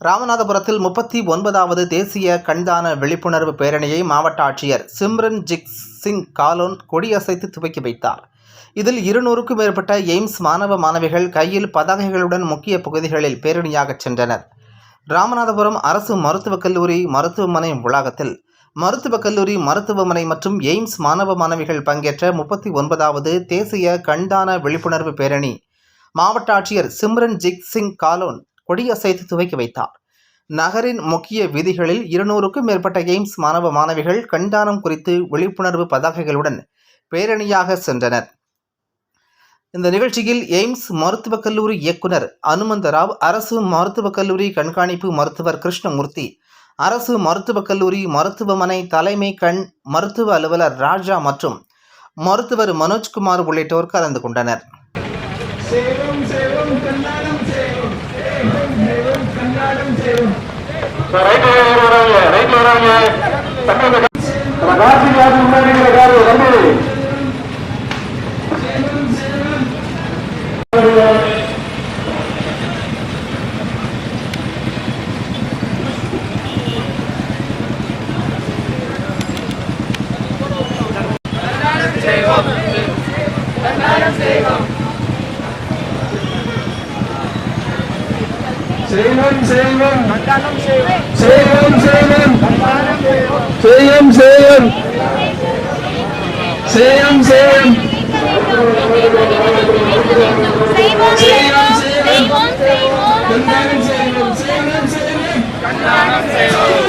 ராமநாதபுரத்தில் முப்பத்தி ஒன்பதாவது தேசிய கண்தான விழிப்புணர்வு பேரணியை மாவட்ட ஆட்சியர் சிம்ரன் ஜிக் சிங் காலோன் கொடியசைத்து துவக்கி வைத்தார். இதில் இருநூறுக்கும் மேற்பட்ட எய்ம்ஸ் மாணவ மாணவிகள் கையில் பதாகைகளுடன் முக்கிய பகுதிகளில் பேரணியாகச் சென்றனர். ராமநாதபுரம் அரசு மருத்துவக் கல்லூரி மருத்துவமனை வளாகத்தில் மருத்துவக் கல்லூரி மருத்துவமனை மற்றும் எய்ம்ஸ் மாணவ மாணவிகள் பங்கேற்ற முப்பத்தி ஒன்பதாவது தேசிய கண்தான விழிப்புணர்வு பேரணி மாவட்ட ஆட்சியர் சிம்ரன் ஜிக் சிங் காலோன் கொடியசைத்து துவக்கி வைத்தார். நகரின் முக்கிய வீதிகளில் இருநூறுக்கும் மேற்பட்ட எய்ம்ஸ் மாணவ மாணவிகள் கண்தானம் குறித்து விழிப்புணர்வு பதாகைகளுடன் பேரணியாக சென்றனர். இந்த நிகழ்ச்சியில் எய்ம்ஸ் மருத்துவக் கல்லூரி இயக்குனர் அனுமந்தராவ் அரசு மருத்துவக் கல்லூரி கண்காணிப்பு மருத்துவர் கிருஷ்ணமூர்த்தி அரசு மருத்துவக் கல்லூரி மருத்துவமனை தலைமை கண் மருத்துவ அலுவலர் ராஜா மற்றும் மருத்துவர் மனோஜ்குமார் உள்ளிட்டோர் கலந்து கொண்டனர். சேவம் சேவம் கண்ணாடம் சேவம் சேவம் சேவம் கண்ணாடம் சேவம் ரைட்ல வராங்க ரைட்ல வராங்க நம்ம காசி காசு முன்னாடி காரு தம்பி சேவம் சேவம் கண்ணாடம் சேவம் சேவம் சேவம் கண்ணாடம் சேவம் சேவம் சேவம் சேவம் செய்வோம் செய்வோம் செய்வோம் செய்வோம் கண்ணாடம் சேவம் சேவம் சேவம் கண்ணானம் செய்வோம் கண்ணானம் செய்வோம் செய்வோம்